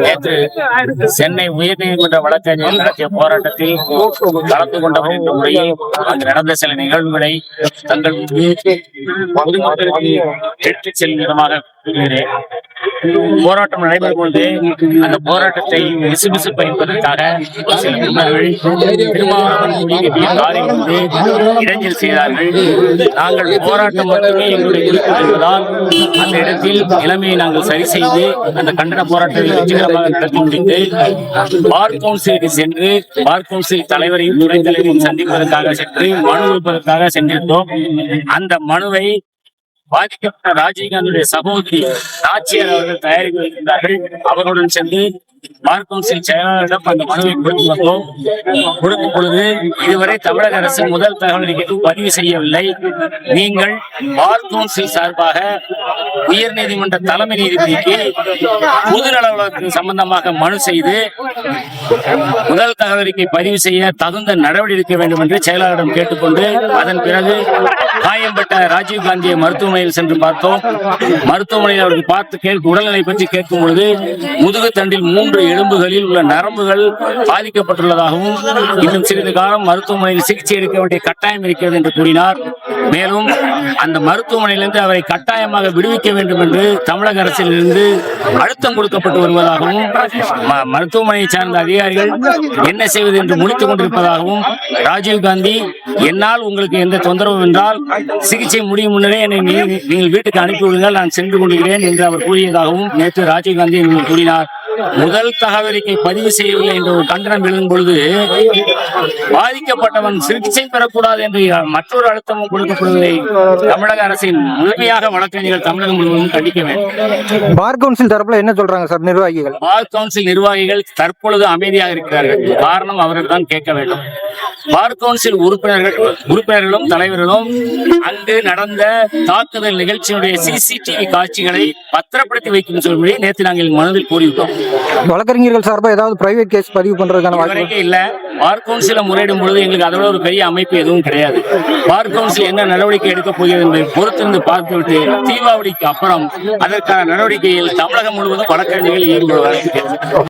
நேற்று சென்னை உயர்நீதிமன்ற வழக்கறிஞர் நடத்திய போராட்டத்தில் கலந்து கொண்டவர் என்ற முறையில் அங்கு நடந்த சில நிகழ்வுகளை தங்கள் பொதுமக்களுக்கு எடுத்துச் செல்லும் விதமாக கூறுகிறேன் போராட்டம் நடைபெறும் அந்த போராட்டத்தை விசுபிசு பயன்பதற்காக சில நண்பர்கள் திருமாவளவன் காரில் வந்து இடைஞ்சல் செய்தார்கள். நாங்கள் போராட்டம் மட்டுமே எங்களுடைய குறிப்பு என்பதால் அந்த இடத்தில் நிலைமையை நாங்கள் சரி செய்து அந்த கண்டன போராட்டத்தை வெற்றிகரமாக நடத்தி முடித்து பார் கவுன்சிலுக்கு சென்று பார் கவுன்சில் தலைவரையும் துணைத் தலைவரையும் சந்திப்பதற்காக சென்று மனு கொடுப்பதற்காக சென்றிருந்தோம். அந்த மனுவை பாதிக்கப்பட்ட ராஜீவ்காந்தியுடைய சகோதரி நாச்சியார் அவர்கள் தயாரிக்க வருகின்றார்கள் அவர்களுடன் சென்று பார் கவுன்சில் செயலாளரிடம் அந்த மனுவை கொடுத்து வந்தோம். கொடுக்கும் பொழுது இதுவரை தமிழக அரசு முதல் தகவல் அறிக்கைக்கு பதிவு செய்யவில்லை. நீங்கள் பார் கவுன்சில் சார்பாக உயர் நீதிமன்ற தலைமை நீதிபதிக்கு பொதுநல வழக்கு சம்பந்தமாக மனு செய்து முதல் தகவல் பதிவு செய்ய தகுந்த நடவடிக்கை எடுக்க வேண்டும் என்று செயலாளரிடம் கேட்டுக்கொண்டு அதன் பிறகு காயம்பட்ட ராஜீவ் காந்தியை மருத்துவமனையில் சென்று பார்த்தோம். மருத்துவமனையில் அவர்கள் பார்த்து கேட்க உடல்நிலை பற்றி கேட்கும் பொழுது முதுகு தண்டில் மூன்று எலும்புகளில் உள்ள நரம்புகள் பாதிக்கப்பட்டுள்ளதாகவும் இன்னும் சிறிது காலம் மருத்துவமனையில் சிகிச்சை எடுக்க வேண்டிய கட்டாயம் இருக்கிறது என்று கூறினார். மேலும் அந்த மருத்துவமனையிலிருந்து அவரை கட்டாயமாக விடுவிக்க வேண்டும் என்று தமிழக அரசிலிருந்து அழுத்தம் கொடுக்கப்பட்டு வருவதாகவும் ம- மருத்துவமனையை சார்ந்த அதிகாரிகள் என்ன செய்வது என்று முடித்துக் கொண்டிருப்பதாகவும் ராஜீவ் காந்தி என்னால் உங்களுக்கு எந்த தொந்தரவும் என்றால் சிகிச்சை முடியும் முன்னரே என்னை நீங்கள் வீட்டுக்கு அனுப்பிவிடுங்கள் நான் சென்று கொண்டிருக்கிறேன் என்று அவர் கூறியதாகவும் நேற்று ராஜீவ் காந்தி கூறினார். முதல் தகவலிக்கை பதிவு செய்யவில்லை என்ற ஒரு கண்டனம் எழுதும் பொழுது பாதிக்கப்பட்டவன் சிகிச்சை பெறக்கூடாது என்று மற்றொரு அழுத்தமும் கொடுக்கப்படுவதை தமிழக அரசின் முழுமையாக வழக்கறிஞர்கள் தமிழகம் முழுவதும் கண்டிக்க வேண்டும். பார் கவுன்சில் தரப்புல என்ன சொல்றாங்க சார் நிர்வாகிகள்? பார் கவுன்சில் நிர்வாகிகள் தற்பொழுது அமைதியாக இருக்கிறார்கள். காரணம் அவர்கள் தான் கேட்க வேண்டும். பார் கவுன்சில் உறுப்பினர்கள் உறுப்பினர்களும் தலைவர்களும் அங்கு நடந்த தாக்குதல் நிகழ்ச்சியினுடைய சிசிடிவி காட்சிகளை பத்திரப்படுத்தி வைக்கும் சொல்லி நேற்று நாங்கள் மனதில் கூறிவிட்டோம். வழக்கறிஞர்கள் சார்பா ஏதாவது பிரைவேட் கேஸ் பதிவு பண்றதுக்கான வாய்ப்பு இல்ல. பார் கவுன்சில முறையிடும் பொழுது எங்களுக்கு அதோட ஒரு பெரிய அமைப்பு எதுவும் கிடையாது. பார் கவுன்சில் என்ன நடவடிக்கை எடுக்கப் போகிறது என்பதை பொறுத்திருந்து பார்த்துவிட்டு தீபாவளிக்கு அப்புறம் அதற்கான நடவடிக்கையில் தமிழகம் முழுவதும் வழக்கறிஞர்கள் ஈடுபடுவார்கள்.